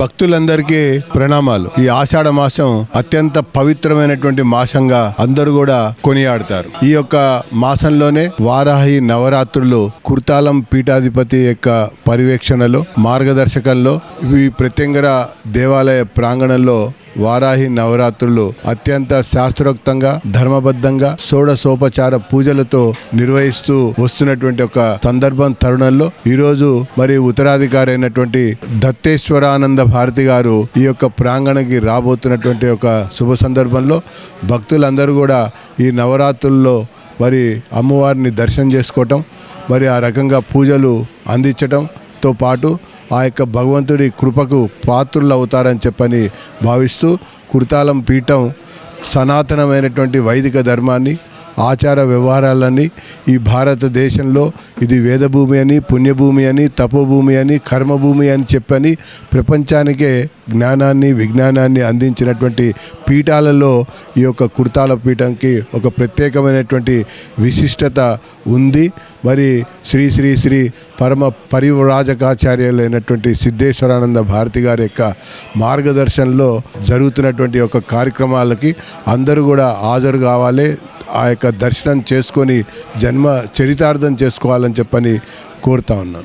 భక్తులందరికీ ప్రణామాలు. ఈ ఆషాఢ మాసం అత్యంత పవిత్రమైనటువంటి మాసంగా అందరూ కూడా కొనియాడతారు. ఈ యొక్క మాసంలోనే వారాహి నవరాత్రులు కుర్తాలం పీఠాధిపతి యొక్క పర్యవేక్షణలో మార్గదర్శకంలో ఇవి ప్రత్యంగర దేవాలయ ప్రాంగణంలో వారాహి నవరాత్రులు అత్యంత శాస్త్రోక్తంగా ధర్మబద్ధంగా షోడశోపచార పూజలతో నిర్వహిస్తూ వస్తున్నటువంటి ఒక సందర్భం తరుణంలో ఈరోజు మరి ఉత్తరాధికారి అయినటువంటి దత్తేశ్వరానంద భారతి గారు ఈ యొక్క ప్రాంగణకి రాబోతున్నటువంటి ఒక శుభ సందర్భంలో భక్తులందరూ కూడా ఈ నవరాత్రుల్లో మరి అమ్మవారిని దర్శనం చేసుకోవటం మరి ఆ రకంగా పూజలు అందించటంతో పాటు ఆ యొక్క భగవంతుడి కృపకు పాత్రులు అవుతారని చెప్పని భావిస్తూ కుర్తాలం పీఠం సనాతనమైనటువంటి వైదిక ధర్మాన్ని ఆచార వ్యవహారాలన్నీ ఈ భారతదేశంలో ఇది వేదభూమి అని పుణ్యభూమి అని తపోభూమి అని కర్మభూమి అని చెప్పని ప్రపంచానికే జ్ఞానాన్ని విజ్ఞానాన్ని అందించినటువంటి పీఠాలలో ఈ యొక్క కుర్తాల పీఠంకి ఒక ప్రత్యేకమైనటువంటి విశిష్టత ఉంది. మరి శ్రీ శ్రీ శ్రీ పరమ పరివ్రాజకాచార్యులైనటువంటి సిద్ధేశ్వరానంద భారతి గారి యొక్క మార్గదర్శనంలో జరుగుతున్నటువంటి ఒక కార్యక్రమాలకి అందరూ కూడా హాజరు కావాలి. ఆ యొక్క దర్శనం చేసుకొని జన్మ చరితార్థం చేసుకోవాలని చెప్పని కోరుతా ఉన్నాను.